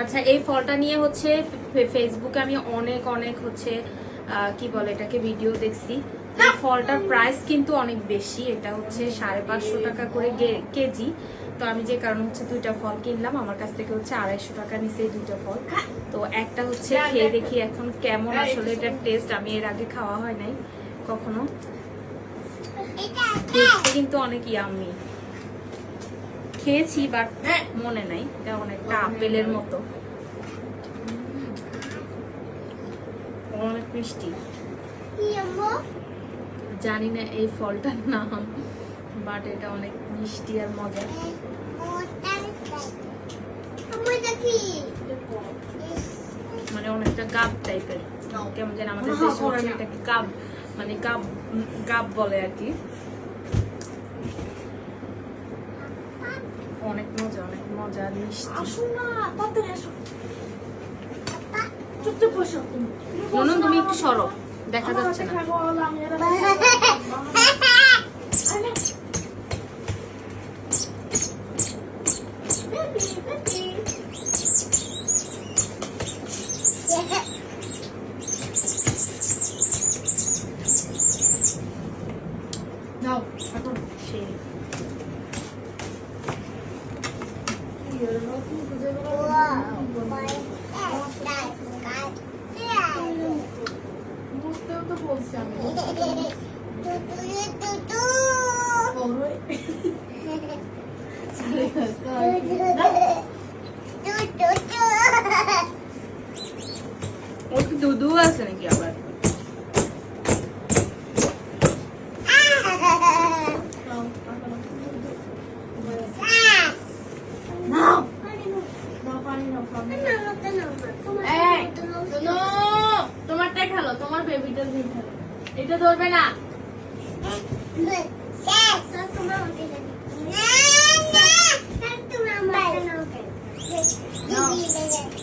আচ্ছা এই ফলটা নিয়ে হচ্ছে ফেসবুকে আমি অনেক অনেক হচ্ছে কি বলে এটাকে ভিডিও দেখছি। এই ফলটার প্রাইস কিন্তু অনেক বেশি। এটা হচ্ছে সাড়ে পাঁচশো টাকা করে কেজি। তো আমি যে কারণ হচ্ছে দুইটা ফল কিনলাম আমার কাছ থেকে হচ্ছে আড়াইশো টাকা নিচে দুইটা ফল। তো একটা হচ্ছে খেয়ে দেখি এখন কেমন আসলে এটার টেস্ট আমি এর আগে খাওয়া হয় নাই কখনো। কিন্তু অনেক ইয়ামি খেয়েছি বাট মনে নাই। এটা অনেকটা আপেলের মতো। অনেক মিষ্টি। জানি না এই ফলটার নাম বাট এটা অনেক মিষ্টি আর মজা মানে অনেকটা গাব টাইপের। কেমন যেন আমাদের দেশে এটাকে গাব? মানে গাব গাব বলে আর কি। অনেক মজা অনেক মজা মিষ্টি। আসুন না তাড়াতাড়ি আসো। চুপচাপ বসো। তুমি নুনু তুমি একটু সরো দেখা যাচ্ছে না। নাও এখন সেই বুঝতেও তো বলছি আমি ওরে ওর কি দুধু আছে নাকি আবার? তোমারটা খেলো তোমার বেবিটা দিয়ে খেলো এটা ধরবে না তোমার